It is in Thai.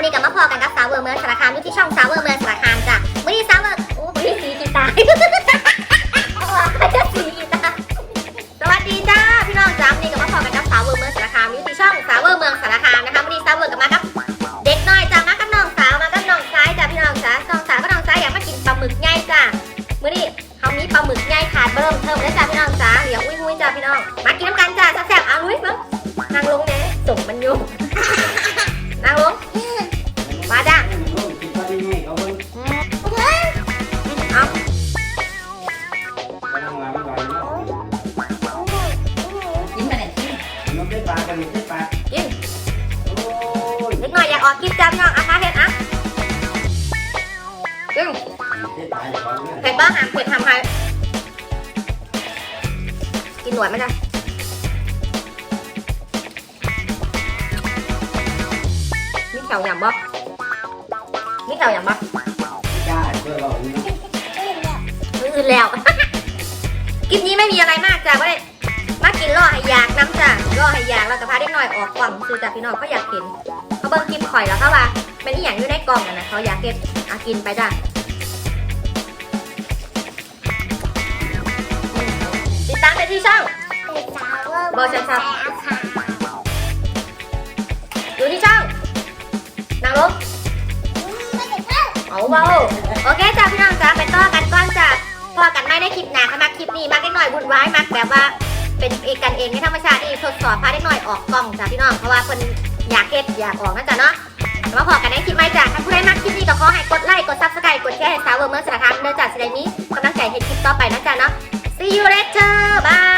วันนี้กลับมาพอกันกับสาวเวอร์เมืองสารคามอยู่ที่ช่องสาวเวอร์เมืองสารคามจ้ะวันนี้สาวเวอร์โอ้วันนี้สีกีตาร์จะสีกีตาร์สวัสดีจ้าพี่น้องจ้าวันนี้กลับมาพอกันกับสาวเวอร์เมืองสารคามอยู่ที่ช่องสาวเวอร์เมืองสารคามนะคะวันนี้สาวเวอร์กลับมากับเด็กน้อยจ้ามากับน้องสาวมากับน้องซ้ายจ้าพี่น้องจ้าน้องสาวก็น้องซ้ายอยากมากินปลาหมึกง่ายจ้ามื้อนี้เขามีปลาหมึกง่ายขาดเบิ่มเทิมแล้วจ้าพี่น้องจ้าเดี๋ยวอุ้ยอุ้ยจ้าพี่น้องมากินน้ำกันจ้าแซ่บๆเอาลุยเบิ่ง กินนิดหน่อยอยากออกคลิปจ้าพี่น้องเอาพาเห็ดอะกินเผ็ดบ้างหามเผ็ดทำใครกินหน่วยไหมจ้ะมีแถวหยำบ่มีแถวหยำบ่อื่นแล้วคลิปนี้ไม่มีอะไรมากจ้ะว่าได้มากินล่อให้อยากน้ำจ้ะ ล่อให้ยากแล้วก็พาเด็กน้อยออกกล่องคือจ้ะพี่น้องเขาอยากเห็นเขาเบิ่งคลิปข่อยแล้วเขาว่าเป็นอีหยังอยู่ในกล่องน่ะนะเขาอยากเก็บอากินไปจ้ะติดตามไปที่ช่องเบอชันชับอยู่ที่ช่องนางลบเอาเบาโอเคจ้ะพี่น้องจ้ะไปต่อกันก่อนจ้ะพอกันไม่ได้คลิปหนาค่ะมาคลิปนี้มาเล็กน้อยวุ่นวายมากแบบว่า เป็นเอกกันเองในธรรมชาตินี่ทดสอบพาเล็กน้อยออกกล้องจ้ะพี่น้องเพราะว่าคนอยากเห็ดอยากออกนั่นจ้ะเนาะแต่ว่าพอกันในคลิปใหม่จ้ะถ้าผู้ใดมักคลิปนี้ก็ขอให้กดไลค์กดซับสไครต์กดแชร์ให้สาวเวอร์เมอร์สารคามเด้อจ้ะสิได้มีกำลังใจให้คลิปต่อไปนะจ้ะเนาะ see you later bye